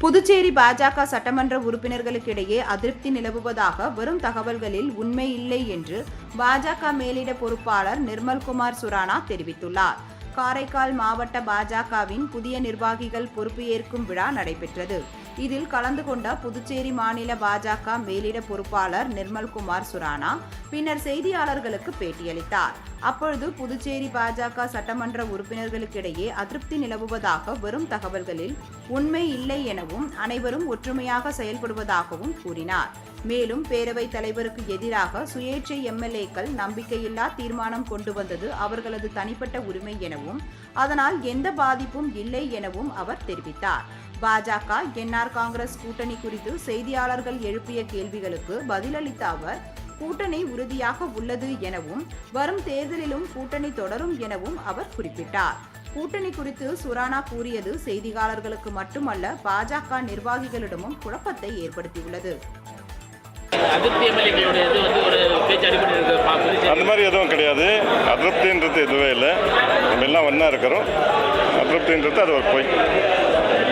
புதுச்சேரி பாஜக சட்டமன்ற உறுப்பினர்களுக்கிடையே அதிருப்தி நிலவுவதாக வரும் தகவல்களில் உண்மை இல்லை என்று பாஜக மேலிட பொறுப்பாளர் நிர்மல்குமார் சுரானா தெரிவித்துள்ளார். காரைக்கால் மாவட்ட பாஜகவின் புதிய நிர்வாகிகள் பொறுப்பு ஏற்கும் விழா நடைபெற்றது. இதில் கலந்து கொண்ட புதுச்சேரி மாநில பாஜக மேலிட பொறுப்பாளர் நிர்மல்குமார் சுரானா பின்னர் செய்தியாளர்களுக்கு பேட்டியளித்தார். அப்பொழுது புதுச்சேரி பாஜக சட்டமன்ற உறுப்பினர்களுக்கிடையே அதிருப்தி நிலவுவதாக வரும் தகவல்களில் உண்மை இல்லை எனவும் அனைவரும் ஒற்றுமையாக செயல்படுவதாகவும் கூறினார். மேலும் பேரவைத் தலைவருக்கு எதிராக சுயேட்சை எம்எல்ஏக்கள் நம்பிக்கையில்லா தீர்மானம் கொண்டு வந்தது அவர்களது தனிப்பட்ட உரிமை எனவும் அதனால் எந்த பாதிப்பும் இல்லை எனவும் அவர் தெரிவித்தார். பாஜக என்ஆர் காங்கிரஸ் கூட்டணி குறித்து செய்தியாளர்கள் எழுப்பிய கேள்விகளுக்கு பதிலளித்த அவர் கூட்டணி உறுதியாக உள்ளது எனவும் வரும் தேர்தலிலும் கூட்டணி தொடரும் எனவும் அவர் குறிப்பிட்டார். கூட்டணி குறித்து சுரானா கூறியது செய்தியாளர்களுக்கு மட்டுமல்ல பாஜக நிர்வாகிகளிடமும் குழப்பத்தை ஏற்படுத்தியுள்ளது. அதிருப்தி எம்எல்ஏக்களுடைய இது வந்து ஒரு பேச்சு அடிப்படை இருக்கு பா- புதுச்சேரி அந்த மாதிரி எதுவும் கிடையாது. அதிருப்தின்றது எதுவே இல்லை. நம்ம எல்லாம் ஒன்றா இருக்கிறோம். அதிருப்தின்றது அது ஒரு பொய்.